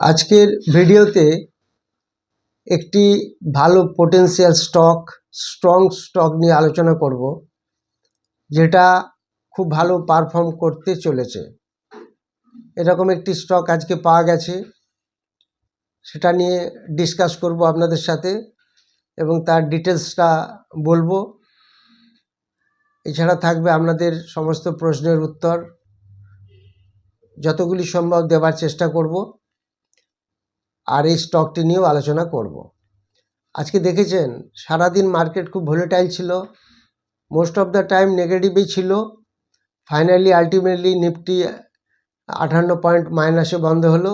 আজকের ভিডিওতে একটি ভালো পোটেন্সিয়াল স্টক স্ট্রং স্টক নিয়ে আলোচনা করব, যেটা খুব ভালো পারফর্ম করতে চলেছে। এরকম একটি স্টক আজকে পাওয়া গেছে, সেটা নিয়ে ডিসকাস করব আপনাদের সাথে এবং তার ডিটেলসটা বলব। এছাড়া থাকবে আপনাদের সমস্ত প্রশ্নের উত্তর, যতগুলি সম্ভব দেওয়ার চেষ্টা করব। আর এই স্টকটি নিয়েও আলোচনা করব। আজকে দেখেছেন, সারাদিন মার্কেট খুব ভোলেটাইল ছিল। মোস্ট অফ দ্য টাইম নেগেটিভই ছিল। ফাইনালি আলটিমেটলি নিফটি আটান্ন পয়েন্ট মাইনাসে বন্ধ হলো।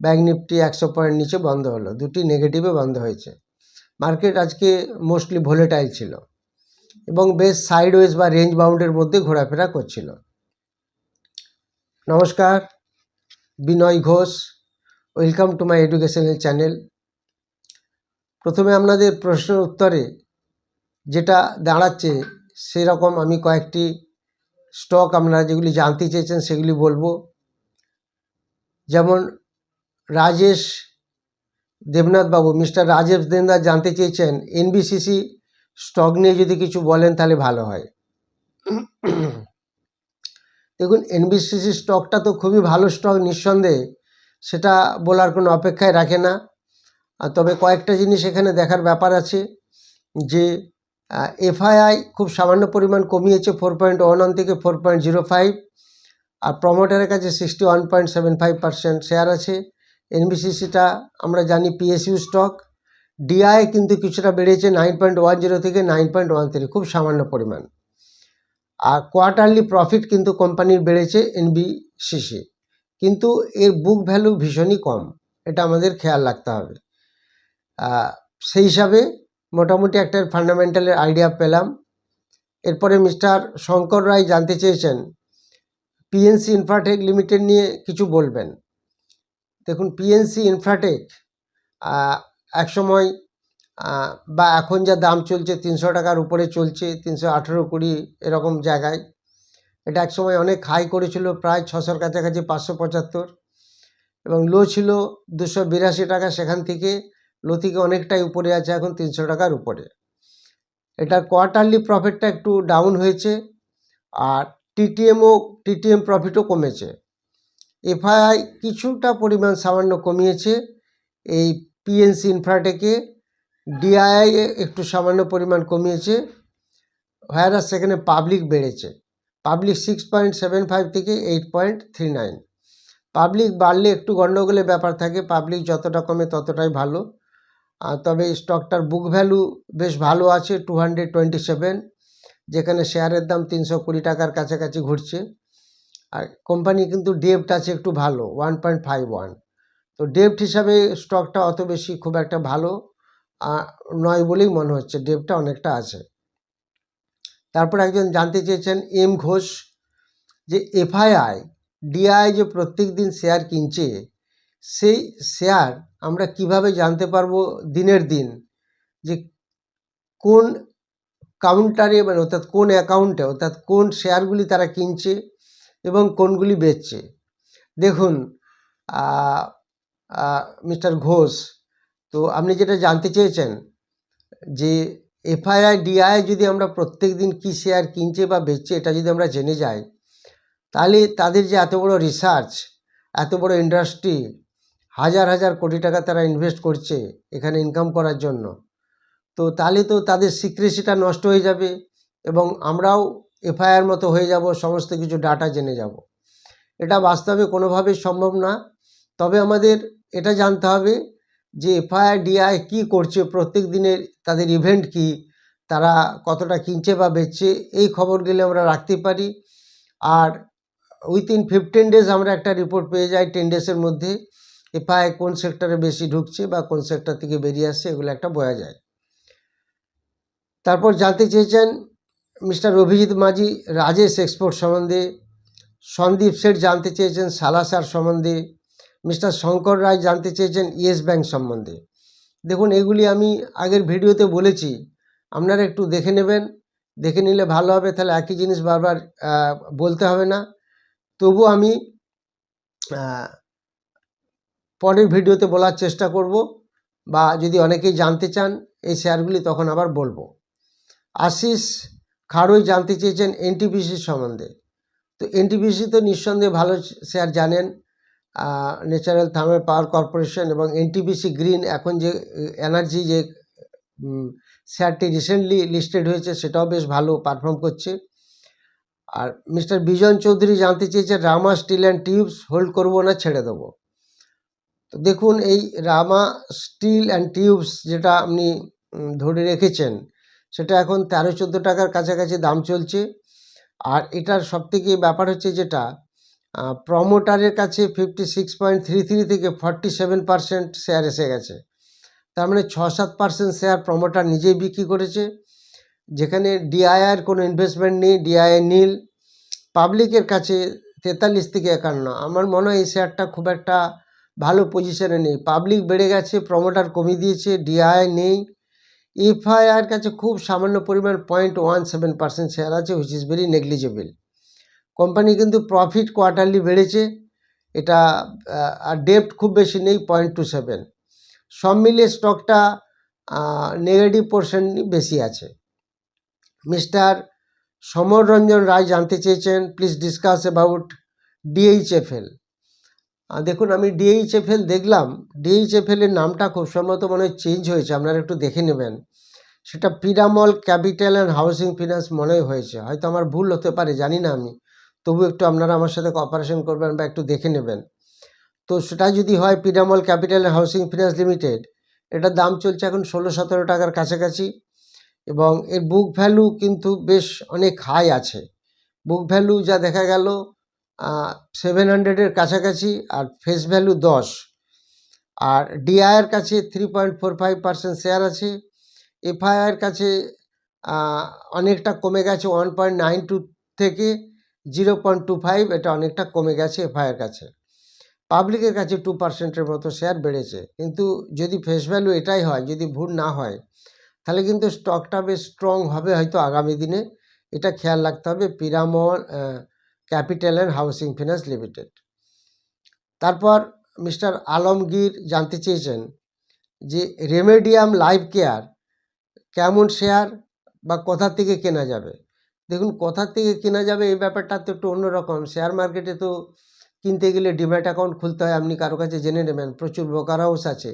ব্যাঙ্ক নিফটি একশো পয়েন্ট নিচে বন্ধ হলো। দুটি নেগেটিভে বন্ধ হয়েছে। মার্কেট আজকে মোস্টলি ভোলেটাইল ছিল এবং বেশ সাইডওয়েজ বা রেঞ্জ বাউন্ডের মধ্যে ঘোরাফেরা করছিল। নমস্কার, Binoy Ghosh. Welcome to my educational channel প্রথমে আপনাদের প্রশ্নের উত্তরে যেটা দাঁড়াচ্ছে, সেরকম আমি কয়েকটি স্টক আপনারা যেগুলি জানতে চেয়েছেন সেগুলি বলব। যেমন রাজেশ দেবনাথ বাবু, মিস্টার রাজেশ দেবনাথ জানতে চেয়েছেন এনবিসিসি স্টক নিয়ে যদি কিছু বলেন তাহলে ভালো হয়। দেখুন এনবিসিসি স্টকটা তো খুবই ভালো স্টক নিঃসন্দেহে। সেটা বলার কোনো অপেক্ষায় রাখে না। তবে কয়েকটা জিনিস এখানে দেখার ব্যাপার আছে যে এফআইআই খুব সামান্য পরিমাণ কমিয়েছে ফোর পয়েন্ট ওয়ান ওয়ান থেকে ফোর পয়েন্ট জিরো ফাইভ আর প্রমোটারের কাছে sixty one point seven five percent share আছে। এনবিসিসিটা আমরা জানি পিএসইউ স্টক ডিআই কিন্তু কিছুটা বেড়েছে নাইন পয়েন্ট ওয়ান জিরো থেকে নাইন পয়েন্ট ওয়ান থ্রি খুব সামান্য পরিমাণ। আর কোয়ার্টারলি প্রফিট কিন্তু কোম্পানির বেড়েছে এনবিসিসি কিন্তু এর বুক ভ্যালু ভীষণই কম। এটা আমাদের খেয়াল রাখতে হবে। সেই হিসাবে মোটামুটি একটা ফান্ডামেন্টালের আইডিয়া পেলাম। এরপরে মিস্টার শঙ্কর রায় জানতে চেয়েছেন পিএনসি ইনফ্রাটেক লিমিটেড নিয়ে কিছু বলবেন। দেখুন পিএনসি ইনফ্রাটেক একসময় বা এখন যা দাম চলছে, তিনশো টাকার উপরে চলছে, তিনশো আঠেরো কুড়ি এরকম জায়গায়। এটা একসময় অনেক হাই করেছিল, প্রায় ছশোর কাছাকাছি, পাঁচশো পঁচাত্তর। এবং লো ছিল দুশো বিরাশি টাকা সেখান থেকে। লো থেকে অনেকটাই উপরে আছে এখন তিনশো টাকার উপরে। এটার কোয়ার্টারলি প্রফিটটা একটু ডাউন হয়েছে আর টিটিএমও টিটিএম প্রফিটও কমেছে। এফআইআই কিছুটা পরিমাণ সামান্য কমিয়েছে। এই পিএনসি ইনফ্রাটেকে ডিআইআই একটু সামান্য পরিমাণ কমিয়েছে। ভাইরাস সেখানে পাবলিক বেড়েছে। Public six point seven five থেকে eight point three nine. Public বাড়লে একটু গণ্ডগোলের ব্যাপার থাকে, পাবলিক যতটা কমে ততটাই ভালো। তবে স্টকটার বুক ভ্যালু বেশ ভালো আছে, টু হান্ড্রেড টোয়েন্টি সেভেন, যেখানে শেয়ারের দাম তিনশো কুড়ি টাকার কাছাকাছি ঘুরছে। আর কোম্পানি কিন্তু ডেপ্ট আছে একটু ভালো, ওয়ান পয়েন্ট ফাইভ ওয়ান। তো ডেপ্ট হিসাবে স্টকটা অত বেশি খুব একটা ভালো নয় বলেই মনে হচ্ছে, ডেপ্টটা অনেকটা আছে। তারপর একজন জানতে চেয়েছেন এম ঘোষ যে এফআইআই ডিআই যে প্রত্যেক দিন শেয়ার কিনছে, সেই শেয়ার আমরা কীভাবে জানতে পারব দিনের দিন? যে কোন কাউন্টারে মানে অর্থাৎ কোন অ্যাকাউন্টে অর্থাৎ কোন শেয়ারগুলি তারা কিনছে এবং কোনগুলি বেচছে? দেখুন মিস্টার ঘোষ, তো আপনি যেটা জানতে চেয়েছেন যে এফআইআই ডিআই যদি আমরা প্রত্যেক দিন কী শেয়ার কিনছে বা বেচছে এটা যদি আমরা জেনে যাই, তাহলে তাদের যে এত বড় রিসার্চ এত বড় ইন্ডাস্ট্রি হাজার হাজার কোটি টাকা তারা ইনভেস্ট করছে এখানে ইনকাম করার জন্য, তো তাহলে তো তাদের সিক্রেসিটা নষ্ট হয়ে যাবে এবং আমরাও এফআইআর মতো হয়ে যাব, সমস্ত কিছু ডাটা জেনে যাব। এটা বাস্তবে কোনোভাবেই সম্ভব না, তবে আমাদের এটা জানতে হবে যে এফআইআর ডিআই কী করছে, প্রত্যেক দিনের তাদের ইভেন্ট কি, তারা কতটা কিনছে বা বেচছে, এই খবরগুলি আমরা রাখতে পারি। আর উইথিন ফিফটিন ডেজ আমরা একটা রিপোর্ট পেয়ে যাই টেন ডেজের মধ্যে এফআই কোন সেক্টরে বেশি ঢুকছে বা কোন সেক্টর থেকে বেরিয়ে আসছে, এগুলো একটা বোঝা যায়। তারপর জানতে চেয়েছেন মিস্টার অভিজিৎ মাঝি, রাজেশ এক্সপোর্ট সম্বন্ধে। সন্দীপ শেঠ জানতে চেয়েছেন, সালাসার সম্বন্ধে। মিস্টার শঙ্কর রায় জানতে চেয়েছেন ইয়েস ব্যাংক সম্বন্ধে। দেখুন, এগুলি আমি আগের ভিডিওতে বলেছি। আপনারা একটু দেখে নেবেন। দেখে নিলে ভালো হবে। তাহলে একই জিনিস বারবার বলতে হবে না। তবু আমি পরের ভিডিওতে বলার চেষ্টা করব বা যদি অনেকেই জানতে চান এই শেয়ারগুলি, তখন আবার বলব। আশিস খাড়ুই জানতে চেয়েছেন এনটিপিসির সম্বন্ধে। তো এনটিপিসি তো নিঃসন্দেহে ভালো শেয়ার জানেন। ন্যাচারাল থার্মাল পাওয়ার কর্পোরেশন এবং এনটিপিসি গ্রিন এখন যে, এনার্জি যে শেয়ারটি রিসেন্টলি লিস্টেড হয়েছে সেটাও বেশ ভালো পারফর্ম করছে। আর মিস্টার বিজন চৌধুরী জানতে চেয়েছে, Rama steel and tubes hold করব না, ছেড়ে দেবো? তো দেখুন, এই রামা স্টিল অ্যান্ড টিউবস যেটা আপনি ধরে রেখেছেন, সেটা এখন তেরো চোদ্দ টাকার কাছাকাছি দাম চলছে। আর এটার সবথেকে ব্যাপার হচ্ছে যেটা প্রমোটারের কাছে fifty six point three three থেকে ফর্টি সেভেন পার্সেন্ট শেয়ার এসে গেছে। তার মানে ছ সাত পার্সেন্ট শেয়ার প্রমোটার নিজেই বিক্রি করেছে। যেখানে ডিআইআর কোনো ইনভেস্টমেন্ট নেই ডিআইআই নীল পাবলিকের কাছে তেতাল্লিশ থেকে একান্ন। আমার মনে হয় এই শেয়ারটা খুব একটা ভালো পজিশনে নেই। পাবলিক বেড়ে গেছে প্রমোটার কমিয়ে দিয়েছে ডিআই নেই। এফআইআর কাছে খুব সামান্য পরিমাণ point one seven percent share আছে which is very negligible company কিন্তু প্রফিট কোয়ার্টারলি বেড়েছে। এটা আর ডেপ্ট খুব বেশি নেই পয়েন্ট টু সেভেন সব মিলিয়ে স্টকটা নেগেটিভ পোর্শন বেশি আছে। মিস্টার সমর রঞ্জন রায় জানতে চেয়েছেন প্লিজ ডিসকাস অ্যাবাউট ডিএইচএফএল দেখুন, আমি ডিএইচএফএল দেখলাম। ডিএইচএফএল এর নামটা খুব সম্ভবত মনে হয় চেঞ্জ হয়েছে, আপনারা একটু দেখে নেবেন। সেটা Piramal capital and housing finance মনে হয়েছে। হয়তো আমার ভুল হতে পারে, জানি না আমি। তবু একটু আপনারা আমার সাথে কপারেশন করবেন বা একটু দেখে নেবেন। তো সেটা যদি হয় Piramal capital housing finance limited এটার দাম চলছে এখন ষোলো সতেরো টাকার কাছাকাছি এবং এর বুক ভ্যালু কিন্তু বেশ অনেক হাই আছে। বুক ভ্যালু যা দেখা গেল সেভেন হান্ড্রেডের কাছাকাছি আর ফেস ভ্যালু দশ। আর ডিআইয়ের কাছে three point four five percent share আছে। এফআইআর কাছে অনেকটা কমে গেছে ওয়ান পয়েন্ট নাইন টু থেকে জিরো পয়েন্ট টু ফাইভ এটা অনেকটা কমে গেছে এফআইআর কাছে। পাবলিকের কাছে টু পার্সেন্টের মতো শেয়ার বেড়েছে। কিন্তু যদি ফেস ভ্যালু এটাই হয়, যদি ভুল না হয়, তাহলে কিন্তু স্টকটা বেশ স্ট্রং হবে হয়তো আগামী দিনে। এটা খেয়াল রাখতে হবে Piramal capital and housing finance limited. তারপর মিস্টার আলমগীর জানতে চেয়েছেন যে রেমেডিয়াম লাইফ কেয়ার কেমন শেয়ার বা কোথা থেকে কেনা যাবে? দেখুন, কোথা থেকে কেনা যাবে এই ব্যাপারটা তো একটু অন্যরকম শেয়ার মার্কেটে তো কিনতে গেলে ডিম্যাট অ্যাকাউন্ট খুলতে হয়, আপনি কারও কাছে জেনে নেবেন। প্রচুর ব্রোকার হাউস আছে।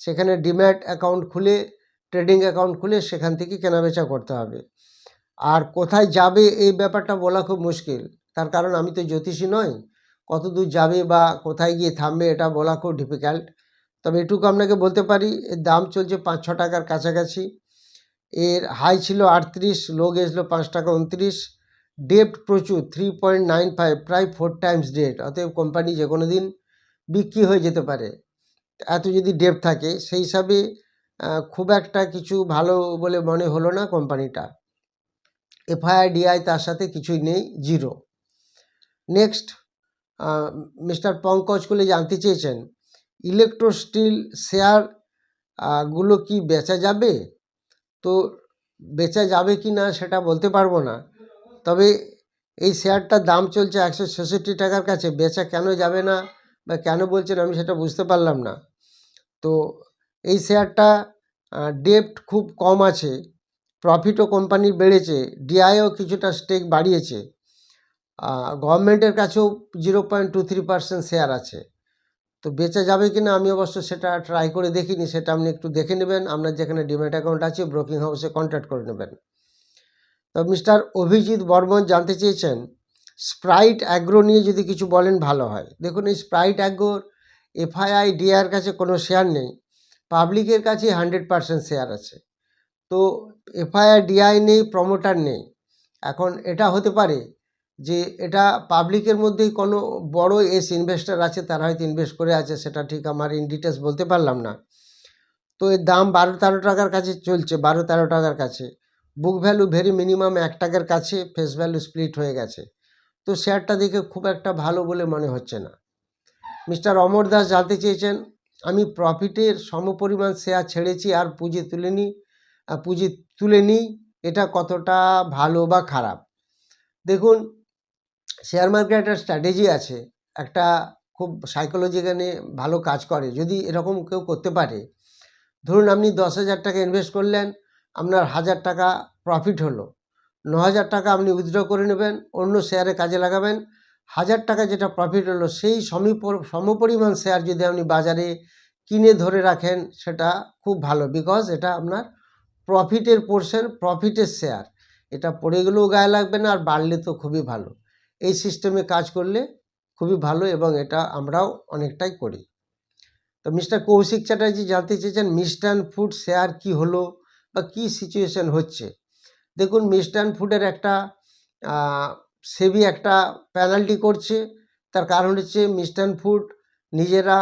সেখানে ডিম্যাট অ্যাকাউন্ট খুলে, ট্রেডিং অ্যাকাউন্ট খুলে সেখান থেকে কেনাবেচা করতে হবে। আর কোথায় যাবে এই ব্যাপারটা বলা খুব মুশকিল। তার কারণ আমি তো জ্যোতিষী নই। কত দূর যাবে বা কোথায় গিয়ে থামবে এটা বলা খুব ডিফিকাল্ট তবে এটুকু আপনাকে বলতে পারি, এর দাম চলছে পাঁচ ছ টাকার কাছাকাছি। এর হাই ছিল আটত্রিশ লো গেছিল পাঁচ টাকা উনত্রিশ। ডেপ্ট প্রচুর থ্রি পয়েন্ট নাইন ফাইভ প্রায় ফোর টাইমস ডেট অতএব কোম্পানি যে কোনো দিন বিক্রি হয়ে যেতে পারে। এত যদি ডেপ থাকে, সেই হিসাবে খুব একটা কিছু ভালো বলে মনে হলো না কোম্পানিটা এফআইআই ডিআই তার সাথে কিছুই নেই জিরো নেক্সট মিস্টার পঙ্কজ কুলে জানতে চেয়েছেন ইলেকট্রো স্টিল শেয়ারগুলো কি বেচা যাবে? তো বেচা যাবে কি না সেটা বলতে পারব না। তবে এই শেয়ারটার দাম চলছে একশো ছেষট্টি টাকার কাছে, বেচা কেন যাবে না বা কেন বলছেন আমি সেটা বুঝতে পারলাম না। তো এই শেয়ারটা ডেপ্ট খুব কম আছে, প্রফিটও কোম্পানির বেড়েছে, ডিআইও কিছুটা স্টেক বাড়িয়েছে গভর্নমেন্টের কাছেও zero point two three percent share আছে। তো বেচা যাবে কি না আমি অবশ্য সেটা ট্রাই করে দেখিনি, সেটা আপনি একটু দেখে নেবেন। আপনার যেখানে ডিমেট অ্যাকাউন্ট আছে ব্রোকিং হাউসে কন্ট্যাক্ট করে নেবেন। তো মিস্টার অভিজিৎ বর্মন জানতে চেয়েছেন স্প্রাইট অ্যাগ্রো নিয়ে যদি কিছু বলেন ভালো হয়। দেখুন, এই স্প্রাইট অ্যাগ্রোর এফআইআই ডিআর কাছে কোনো শেয়ার নেই। পাবলিকের কাছে হান্ড্রেড পার্সেন্ট শেয়ার আছে। তো এফআইআই ডিআই নেই প্রমোটার নেই। এখন এটা হতে পারে যে এটা পাবলিকের মধ্যেই কোনো বড় এস ইনভেস্টার আছে, তারা হয়তো ইনভেস্ট করে আছে, সেটা ঠিক আমার ইন ডিটেলস বলতে পারলাম না। তো এর দাম বারো তেরো টাকার কাছে চলছে, বারো তেরো টাকার কাছে। বুক ভ্যালু ভেরি মিনিমাম এক টাকার কাছে ফেস ভ্যালু স্প্লিট হয়ে গেছে। তো শেয়ারটা দেখে খুব একটা ভালো বলে মনে হচ্ছে না। মিস্টার অমর দাস জানতে চেয়েছেন, আমি প্রফিটের সমপরিমাণ শেয়ার ছেড়েছি আর পুঁজি তুলে নিই পুঁজি তুলে নিই এটা কতটা ভালো বা খারাপ? দেখুন শেয়ার মার্কেট একটা স্ট্র্যাটেজি আছে। একটা খুব সাইকোলজিক্যালি ভালো কাজ করে। যদি এরকম কেউ করতে পারে, ধরুন আপনি দশ হাজার টাকা ইনভেস্ট করলেন, আপনার হাজার টাকা প্রফিট হলো। ন হাজার টাকা আপনি উইথড্র করে নেবেন, অন্য শেয়ারে কাজে লাগাবেন। হাজার টাকা যেটা প্রফিট হলো, সেই সমীপ- সমপরিমাণ শেয়ার যদি আপনি বাজারে কিনে ধরে রাখেন, সেটা খুব ভালো। বিকজ এটা আপনার প্রফিটের পোর্শন প্রফিটের শেয়ার এটা পড়ে গেলেও গায়ে লাগবে না, আর বাড়লে তো খুবই ভালো। এই সিস্টেমে কাজ করলে খুবই ভালো এবং এটা আমরাও অনেকটাই করি। তো মিস্টার কৌশিক চ্যাটার্জি জানতে চেয়েছেন মিষ্টান ফুড শেয়ার কি হলো বা কি সিচুয়েশন হচ্ছে? দেখুন মিষ্টান ফুডের একটা সেবি একটা পেনাল্টি করছে। তার কারণ হচ্ছে মিষ্টান ফুড নিজেরা,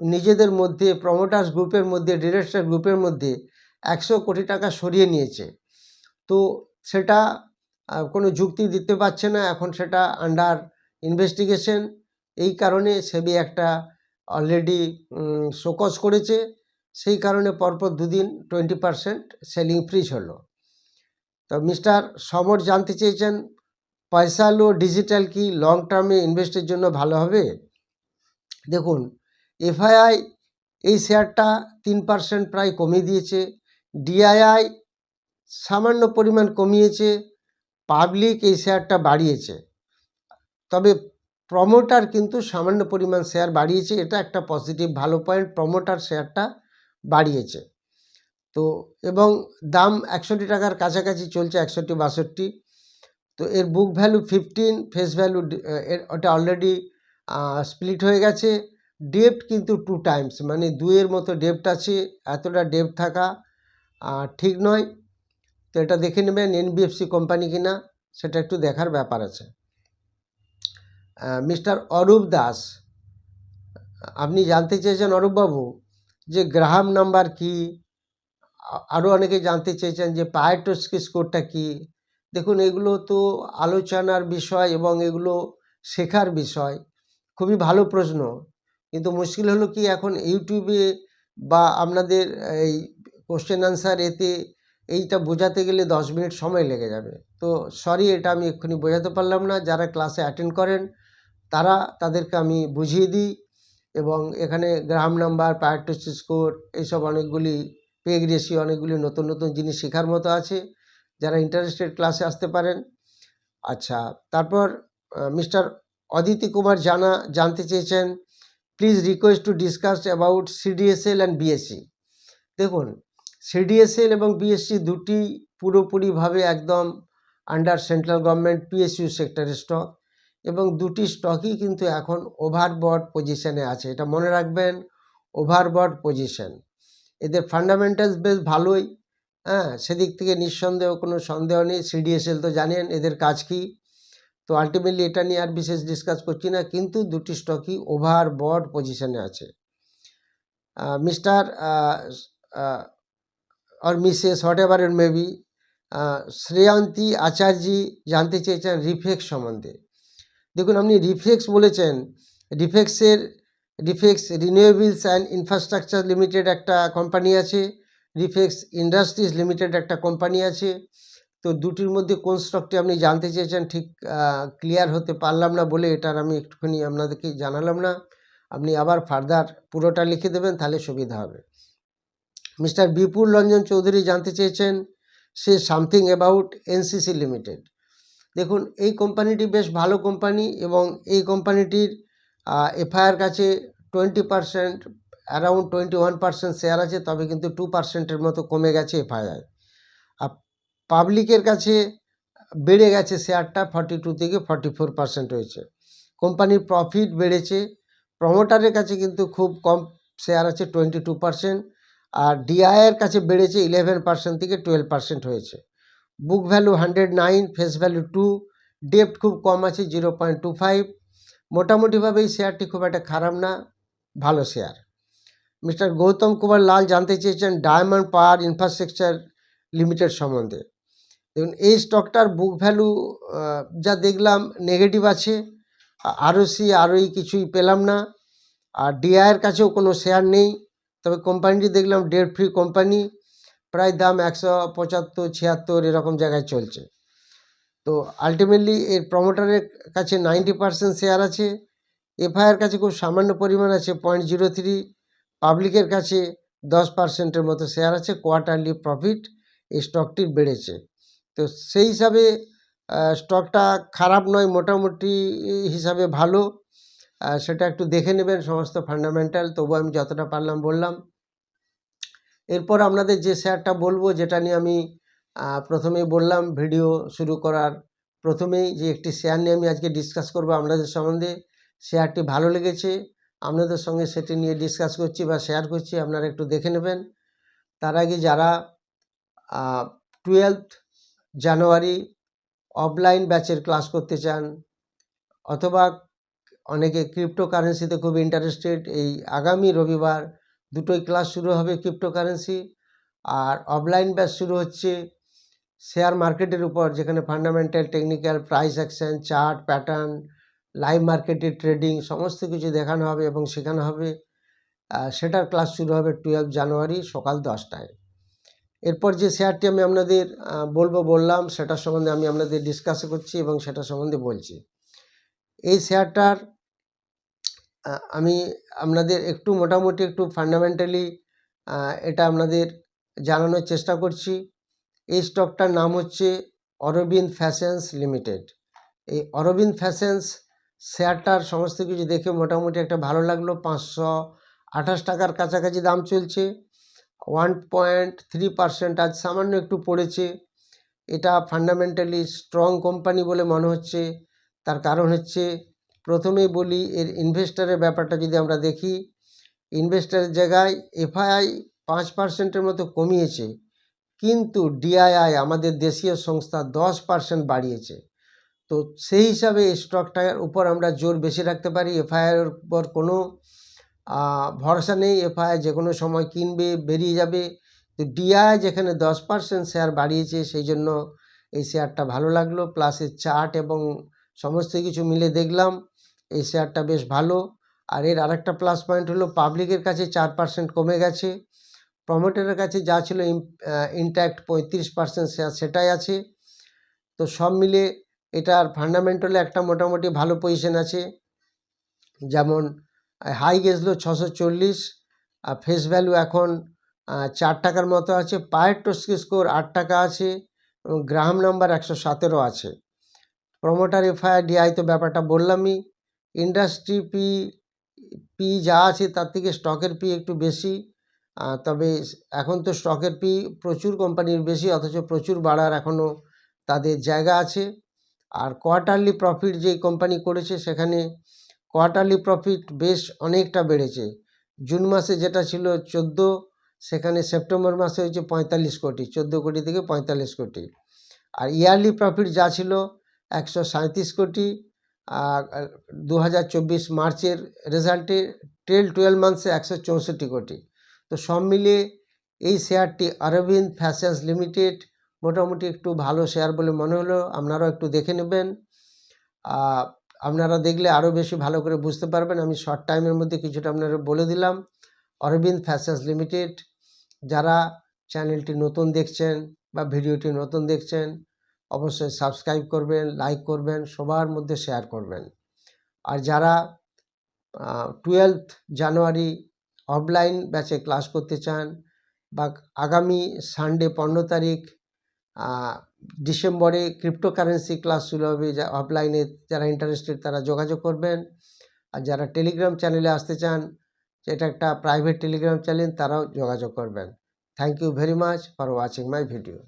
নিজেদের মধ্যে প্রমোটার্স গ্রুপের মধ্যে ডিরেক্টর গ্রুপের মধ্যে একশো কোটি টাকা সরিয়ে নিয়েছে। তো সেটা কোনো যুক্তি দিতে পারছে না, এখন সেটা আন্ডার ইনভেস্টিগেশন এই কারণে সেবি একটা অলরেডি শোকজ করেছে। সেই কারণে পরপর দুদিন টোয়েন্টি পারসেন্ট সেলিং ফ্রিজ হলো। তো মিস্টার সমর জানতে চেয়েছেন, পয়সা লো ডিজিটাল কি লং টার্মে ইনভেস্টের জন্য ভালো হবে? দেখুন এফআইআই এই শেয়ারটা তিন পার্সেন্ট প্রায় কমিয়ে দিয়েছে। ডিআইআই সামান্য পরিমাণ কমিয়েছে। পাবলিক এই শেয়ারটা বাড়িয়েছে। তবে প্রমোটার কিন্তু সামান্য পরিমাণ শেয়ার বাড়িয়েছে, এটা একটা পজিটিভ ভালো পয়েন্ট প্রমোটার শেয়ারটা বাড়িয়েছে। তো এবং দাম একষট্টি টাকার কাছাকাছি চলছে, একষট্টি, বাষট্টি। তো এর book value fifteen face value এর, ওটা অলরেডি স্প্লিট হয়ে গেছে। ডেপ্ট কিন্তু টু টাইমস মানে দুইয়ের মতো ডেপ্ট আছে, এতটা ডেপ্ট থাকা ঠিক নয়। তো এটা দেখে নেবেন এনবিএফসি কোম্পানি কিনা, সেটা একটু দেখার ব্যাপার আছে। মিস্টার অরূপ দাস, আপনি জানতে চেয়েছেন অরূপবাবু যে গ্রাহাম নাম্বার কি? আরও অনেকে জানতে চেয়েছেন যে পায়াটোস্কি স্কোরটা কি? দেখুন, এগুলো তো আলোচনার বিষয় এবং এগুলো শেখার বিষয়। খুবই ভালো প্রশ্ন। কিন্তু মুশকিল হলো কি, এখন ইউটিউবে বা আপনাদের এই কোশ্চেন আনসার এতে এইটা বোঝাতে গেলে দশ মিনিট সময় লেগে যাবে। তো সরি এটা আমি এক্ষুনি বোঝাতে পারলাম না। যারা ক্লাসে অ্যাটেন্ড করেন, তারা তাদেরকে আমি বুঝিয়ে দিই এবং এখানে গ্রাম নাম্বার পায়াটোসি স্কোর এইসব অনেকগুলি পেগ রেশিও অনেকগুলি নতুন নতুন জিনিস শেখার মতো আছে। যারা ইন্টারেস্টেড ক্লাসে আসতে পারেন। আচ্ছা তারপর মিস্টার অদিতি কুমার জানা, জানতে চেয়েছেন please request to discuss about CDSL and BSC দেখুন সিডিএসএল এবং বিএসসি দুটি পুরোপুরিভাবে একদম আন্ডার সেন্ট্রাল গভর্নমেন্ট পিএসইউ সেক্টরের স্টক এবং দুটি স্টকই কিন্তু এখন ওভারবট পজিশনে আছে। এটা মনে রাখবেন ওভারবট পজিশন এদের ফান্ডামেন্টালস বেশ ভালোই হ্যাঁ? সেদিক থেকে নিঃসন্দেহ কোনো সন্দেহ নেই। সিডিএসএল তো জানেন এদের কাজ কি। তো আলটিমেটলি এটা নিয়ে আর বিশেষ ডিসকাস করছি না, কিন্তু দুটি স্টকই ওভার বড পজিশনে আছে। Mr R Mrs whatever it maybe Shreyanti Acharya জানতে চেয়েছেন রিফ্লেক্স সম্বন্ধে। দেখুন, আপনি রিফ্লেক্স বলেছেন রিফ্লেক্সের reflex renewables and infrastructure limited একটা কোম্পানি আছে রিফ্লেক্স ইন্ডাস্ট্রিজ লিমিটেড একটা কোম্পানি আছে। তো দুটির মধ্যে কোন স্টকটি আপনি জানতে চেয়েছেন ঠিক ক্লিয়ার হতে পারলাম না বলে এটার আমি একটুখানি আপনাদেরকে জানালাম না। আপনি আবার ফার্দার পুরোটা লিখে দেবেন, তাহলে সুবিধা হবে। মিস্টার বিপুল রঞ্জন চৌধুরী জানতে চেয়েছেন, say something about NCC limited. দেখুন, এই কোম্পানিটি বেশ ভালো কোম্পানি এবং এই কোম্পানিটির এফআইআর কাছে twenty percent, around twenty one percent share আছে, তবে কিন্তু টু পার্সেন্টের মতো কমে গেছে এফআইআর। আর পাবলিকের কাছে বেড়ে গেছে শেয়ারটা, ফর্টি টু থেকে ফর্টি ফোর পার্সেন্ট হয়েছে। কোম্পানির প্রফিট বেড়েছে, প্রমোটারের কাছে কিন্তু খুব কম শেয়ার আছে, টোয়েন্টি টু পার্সেন্ট। আর ডিআইয়ের কাছে বেড়েছে ইলেভেন পার্সেন্ট থেকে টুয়েলভ পার্সেন্ট হয়েছে। Book value hundred nine face value two ডেপ্ট খুব কম আছে জিরো পয়েন্ট টু ফাইভ মোটামুটিভাবে এই শেয়ারটি খুব একটা খারাপ না, ভালো শেয়ার মিস্টার গৌতম কুমার লাল জানতে চেয়েছেন ডায়মন্ড পাওয়ার ইনফ্রাস্ট্রাকচার লিমিটেড সম্বন্ধে। দেখুন, এই স্টকটার বুক ভ্যালু যা দেখলাম নেগেটিভ আছে আরও সি আরওই কিছুই পেলাম না। আর ডিআইয়ের কাছেও কোনো শেয়ার নেই। তবে কোম্পানিটি দেখলাম ডেট ফ্রি কোম্পানি প্রায় দাম একশো পঁচাত্তর, ছিয়াত্তর এরকম জায়গায় চলছে। তো আলটিমেটলি এর প্রমোটারের কাছে নাইনটি পার্সেন্ট শেয়ার আছে। এফআইআর কাছে খুব সামান্য পরিমাণ আছে পয়েন্ট জিরো থ্রি পাবলিকের কাছে দশ পার্সেন্টের মতো শেয়ার আছে কোয়ার্টারলি প্রফিট এই স্টকটির বেড়েছে। তো সেই হিসাবে স্টকটা খারাপ নয়, মোটামুটি হিসাবে ভালো। সেটা একটু দেখে নেবেন, সমস্ত ফান্ডামেন্টাল তবু আমি যতটা পারলাম বললাম। এরপর আপনাদের যে শেয়ারটা বলব, যেটা নিয়ে আমি প্রথমেই বললাম ভিডিও শুরু করার প্রথমেই যে একটি শেয়ার নিয়ে আমি আজকে ডিসকাস করব আপনাদের সম্বন্ধে। শেয়ারটি ভালো লেগেছে, আপনাদের সঙ্গে সেটি নিয়ে ডিসকাস করছি বা শেয়ার করছি, আপনারা একটু দেখে নেবেন। তার আগে যারা টুয়েলথ জানুয়ারি অফলাইন ব্যাচের ক্লাস করতে চান, অথবা অনেকে ক্রিপ্টোকারেন্সিতে খুব ইন্টারেস্টেড এই আগামী রবিবার দুটোই ক্লাস শুরু হবে ক্রিপ্টোকারেন্সি আর অফলাইন ব্যাচ শুরু হচ্ছে শেয়ার মার্কেটের উপর, যেখানে fundamental technical price action chart pattern live মার্কেটের ট্রেডিং সমস্ত কিছু দেখানো হবে এবং শেখানো হবে। সেটার ক্লাস শুরু হবে টুয়েলভ জানুয়ারি সকাল দশটায়। এরপর যে শেয়ারটি আমি আপনাদের বলব বললাম, সেটার সম্বন্ধে আমি আপনাদের ডিসকাস করছি এবং সেটা সম্বন্ধে বলছি। এই শেয়ারটার আমি আপনাদের একটু মোটামুটি একটু ফান্ডামেন্টালি এটা আপনাদের জানানোর চেষ্টা করছি। এই স্টকটার নাম হচ্ছে অরবিন্দ ফ্যাশনস লিমিটেড। এই অরবিন্দ ফ্যাশনস শেয়ারটার সমস্ত কিছু দেখে মোটামুটি একটা ভালো লাগল। পাঁচশো আঠাশ টাকার কাছাকাছি দাম চলছে। ওয়ান পয়েন্ট থ্রি পার্সেন্ট আজ সামান্য একটু পড়েছে। এটা ফান্ডামেন্টালি স্ট্রং কোম্পানি বলে মনে হচ্ছে। তার কারণ হচ্ছে প্রথমেই বলি, এর ইনভেস্টারের ব্যাপারটা যদি আমরা দেখি ইনভেস্টারের জায়গায় এফআইআই পাঁচ পার্সেন্টের মতো কমিয়েছে, কিন্তু ডিআইআই আমাদের দেশীয় সংস্থা দশ পার্সেন্ট বাড়িয়েছে। তো সেই হিসাবে স্টকটার উপর আমরা জোর বেশি রাখতে পারি এফআইআর উপর কোনো ভরসা নেই এফআইআর যে কোনো সময় কিনবে, বেরিয়ে যাবে। তো ডিআই যেখানে দশ পার্সেন্ট শেয়ার বাড়িয়েছে, সেই জন্য এই শেয়ারটা ভালো লাগল প্লাস এর চার্ট এবং সমস্ত কিছু মিলে দেখলাম। এই শেয়ারটা বেশ ভালো। আর এর আরেকটা প্লাস পয়েন্ট হলো পাবলিকের কাছে চার পার্সেন্ট কমে গেছে। প্রমোটারের কাছে যা ছিল ইনট্যাক্ট পঁয়ত্রিশ পার্সেন্ট শেয়ার সেটাই আছে। তো সব মিলে এটার ফান্ডামেন্টালে একটা মোটামুটি ভালো পজিশন আছে। যেমন হাই গেছিল ছশো চল্লিশ, আর ফেস ভ্যালু এখন চার টাকার মতো আছে। পায়ের টস্কি স্কোর আট টাকা আছে এবং গ্রাহাম নাম্বার একশো সতেরো আছে। প্রমোটার এফআইআর ডিআই তো ব্যাপারটা বললামই। ইন্ডাস্ট্রি পি পি যা আছে তার থেকে স্টকের পি একটু বেশি। তবে এখন তো স্টকের পি প্রচুর কোম্পানির বেশি, অথচ প্রচুর বাড়ার এখনও তাদের জায়গা আছে। আর কোয়ার্টারলি প্রফিট যেই কোম্পানি করেছে, সেখানে কোয়ার্টারলি প্রফিট বেশ অনেকটা বেড়েছে। জুন মাসে যেটা ছিল চোদ্দ, সেখানে সেপ্টেম্বর মাসে হয়েছে পঁয়তাল্লিশ কোটি, চোদ্দ কোটি থেকে পঁয়তাল্লিশ কোটি। আর ইয়ারলি প্রফিট যা ছিল একশো সাঁত্রিশ কোটি দু হাজার চব্বিশ মার্চের রেজাল্টে টেল টুয়েলভ মান্থসে একশো চৌষট্টি কোটি। তো সব মিলিয়ে এই শেয়ারটি অরবিন্দ ফ্যাশনস লিমিটেড, মোটামুটি একটু ভালো শেয়ার বলে মনে হলো, আপনারাও একটু দেখে নেবেন। আপনারা দেখলে আরও বেশি ভালো করে বুঝতে পারবেন, আমি শর্ট টাইমের মধ্যে কিছুটা আপনারা বলে দিলাম। অরবিন্দ ফ্যাশনস লিমিটেড, যারা চ্যানেলটি নতুন দেখছেন বা ভিডিওটি নতুন দেখছেন অবশ্যই সাবস্ক্রাইব করবেন লাইক করবেন, সবার মধ্যে শেয়ার করবেন। আর যারা টুয়েলথ জানুয়ারি অফলাইন ব্যাচে ক্লাস করতে চান বা আগামী সানডে পনেরো তারিখ ডিসেম্বরে ক্রিপ্টোকারেন্সি ক্লাস শুরু হবে, যা অফলাইনে যারা ইন্টারেস্টেড তারা যোগাযোগ করবেন। আর যারা টেলিগ্রাম চ্যানেলে আসতে চান, যেটা একটা প্রাইভেট টেলিগ্রাম চ্যানেল তারাও যোগাযোগ করবেন। Thank you very much for watching my video